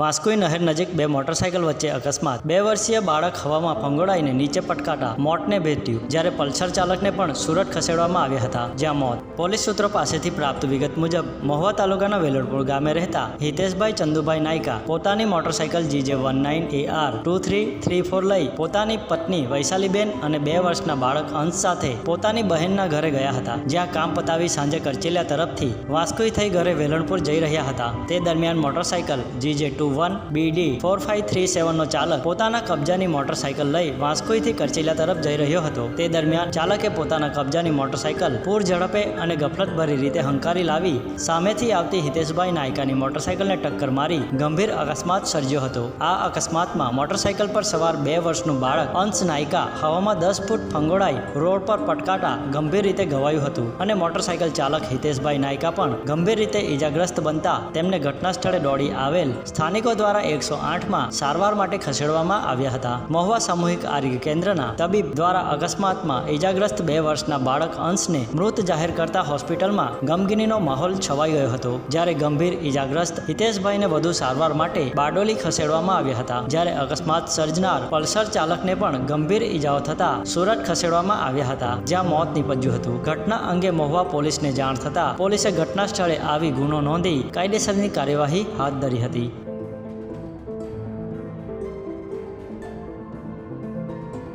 વાસ્કોઈ નહેર નજીક બે મોટરસાયકલ વચ્ચે અકસ્માત. બે વર્ષીય બાળક હવામાં ફંગોળાઈને નીચે પટકાતા મોતને ભેટ્યું જ્યારે પલ્સર ચાલકને પણ સુરત ખસેડવામાં આવ્યા હતા, જ્યાં મોત. પોલીસ સૂત્રો પાસેથી પ્રાપ્ત વિગત મુજબ, મહુવા તાલુકાના વેલણપુર ગામે રહેતા હિતેશભાઈ ચંદુભાઈ નાયકા પોતાની motorcycle GJ one nine A R two three three four લઈ પોતાની પત્ની વૈશાલીબેન અને બે વર્ષના બાળક અંશ સાથે પોતાની બહેનના ઘરે ગયા હતા, જ્યાં કામ પતાવી સાંજે કરચેલિયા તરફથી વાસ્કોઈ થઈ ઘરે વેલણપુર જઈ રહ્યા હતા. તે દરમિયાન motorcycle GJ two one BD four five three, સેવનનો ચાલક પોતાના કબજાની મોટરસાયકલ લઈ વાસ્કોઈથી કરચેલિયા તરફ જઈ રહ્યો હતો. તે દરમિયાન ચાલકે પોતાના કબજાની મોટરસાયકલ પૂર ઝડપે અને ગફલતભરી રીતે હંકારી લાવી, સામેથી આવતી હિતેશભાઈ નાયકાની મોટરસાયકલને ટક્કર મારી ગંભીર અકસ્માત સર્જ્યો હતો. આ અકસ્માતમાં મોટરસાયકલ પર સવાર બે વર્ષનું બાળક અંશ નાયકા હવામાં દસ ફૂટ ફંગોળાઈ રોડ પર પટકાટા ગંભીર રીતે ઘવાયું હતું અને મોટરસાયકલ ચાલક હિતેશભાઈ નાયકા પણ ગંભીર રીતે ઈજાગ્રસ્ત બનતા તેમને ઘટના સ્થળે દોડી આવેલ સ્થાનિકો દ્વારા એકસો આઠમાં સારવાર માટે ખસેડવામાં આવ્યા હતા. મહુવા સામૂહિક આરોગ્ય કેન્દ્રના તબીબ દ્વારા અકસ્માતમાં ઈજાગ્રસ્ત બે વર્ષના બાળક અંશને મૃત જાહેર કરતા હોસ્પિટલમાં ગમગીનીનો માહોલ છવાઈ ગયો હતો. જ્યારે ગંભીર ઈજાગ્રસ્ત હિતેશભાઈને વધુ સારવાર માટે બારડોલી ખસેડવામાં આવ્યા હતા. જ્યારે અકસ્માત સર્જનાર પલ્સર ચાલકને પણ ગંભીર ઈજાઓ થતા સુરત ખસેડવામાં આવ્યા હતા, જ્યાં મોત નીપજ્યું હતું. ઘટના અંગે મહુવા પોલીસને જાણ થતાં પોલીસે ઘટના સ્થળે આવી ગુનો નોંધી કાયદેસરની કાર્યવાહી હાથ ધરી હતી.